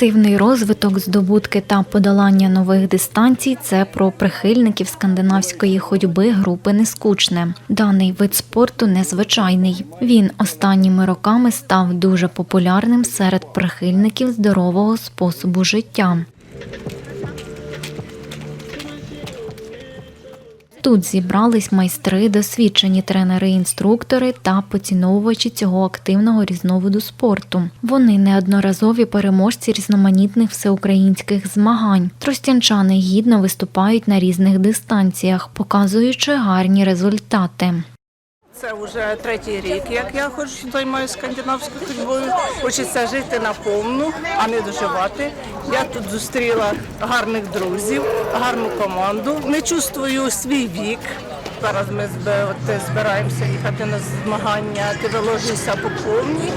Активний розвиток, здобутки та подолання нових дистанцій це про прихильників скандинавської ходьби групи Нескучне. Даний вид спорту незвичайний. Він останніми роками став дуже популярним серед прихильників здорового способу життя. Тут зібрались майстри, досвідчені тренери-інструктори та поціновувачі цього активного різновиду спорту. Вони неодноразові переможці різноманітних всеукраїнських змагань. Тростянчани гідно виступають на різних дистанціях, показуючи гарні результати. Це вже третій рік, як я ходжу, займаюся скандинавською ходьбою. Хочеться жити наповну, а не доживати. Я тут зустріла гарних друзів, гарну команду. Не чувствую свій вік. Зараз ми збираємося їхати на змагання, ти виложишся по повній.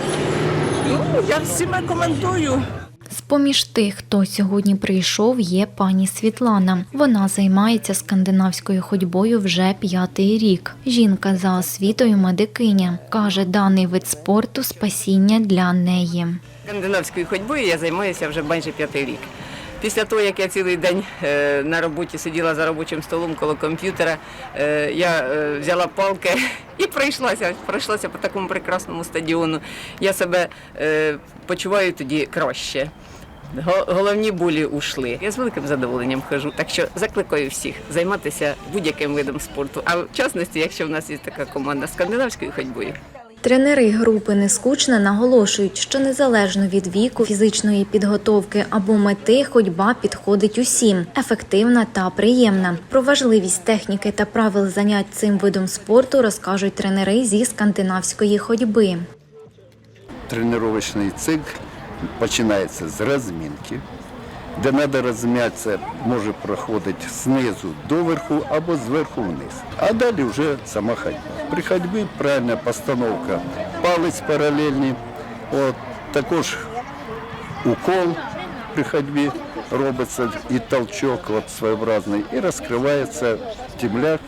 Ну, я всім рекомендую. З-поміж тих, хто сьогодні прийшов, є пані Світлана. Вона займається скандинавською ходьбою вже п'ятий рік. Жінка за освітою медикиня. Каже, даний вид спорту спасіння для неї. Скандинавською ходьбою я займаюся вже майже п'ятий рік. Після того, як я цілий день е, на роботі сиділа за робочим столом коло комп'ютера, е, я е, взяла палки і пройшлася, пройшлася по такому прекрасному стадіону. Я себе почуваю тоді краще. Головні болі ушли. Я з великим задоволенням хожу. Так що закликаю всіх займатися будь-яким видом спорту. А в частності, якщо в нас є така команда скандинавською ходьбою. Тренери групи Нескучна наголошують, що незалежно від віку, фізичної підготовки або мети, ходьба підходить усім, ефективна та приємна. Про важливість техніки та правил занять цим видом спорту розкажуть тренери зі скандинавської ходьби. тренировочный цикл починається з розмінки, де треба розм'ятися, може проходити знизу до верху або зверху вниз. А далі вже сама ходьба. При ходьбі правильна постановка палець паралельний, от, також укол при ходьбі робиться і толчок от, своєобразний, і розкривається темляк,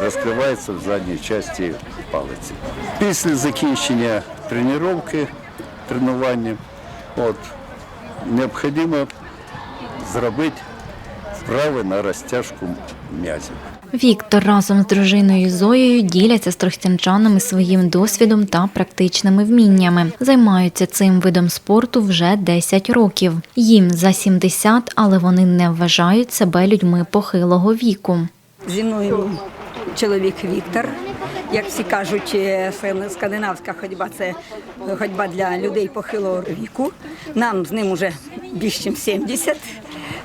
розкривається в задній часті палиці. Після закінчення тренування, тренування, от, необхідно зробити вправи на розтяжку м'язів. Віктор разом з дружиною Зоєю діляться з тростянчанами своїм досвідом та практичними вміннями. Займаються цим видом спорту вже 10 років. Їм за 70, але вони не вважають себе людьми похилого віку. Зі мною чоловік Віктор. Як всі кажуть, е, скандинавська ходьба це ходьба для людей похилого віку. Нам з ним вже більше, ніж 70.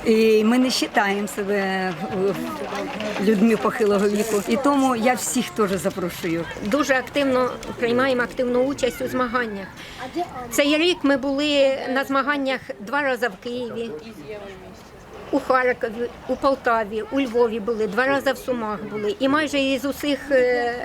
І ми не вважаємо себе людьми похилого віку. І тому я всіх теж запрошую. дуже активно приймаємо активну участь у змаганнях. Цей рік ми були на змаганнях два рази в Києві, у Харкові, у Полтаві, у Львові були, два рази в Сумах були. І майже із усіх е,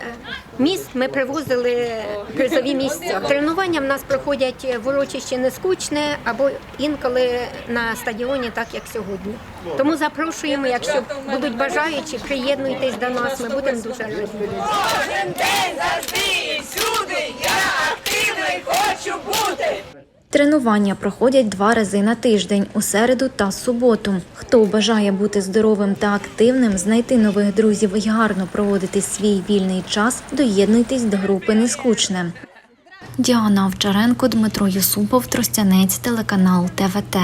міст ми привозили призові місця. Тренування в нас проходять в урочищі нескучне або інколи на стадіоні, так як сьогодні. Тому запрошуємо, якщо будуть бажаючі, приєднуйтесь до нас. Ми будемо дуже раді. Тренування проходять два рази на тиждень у середу та суботу. Хто бажає бути здоровим та активним, знайти нових друзів і гарно проводити свій вільний час, доєднуйтесь до групи Нескучне. Діана Овчаренко, Дмитро Юсупов, Тростянець, телеканал ТВТ.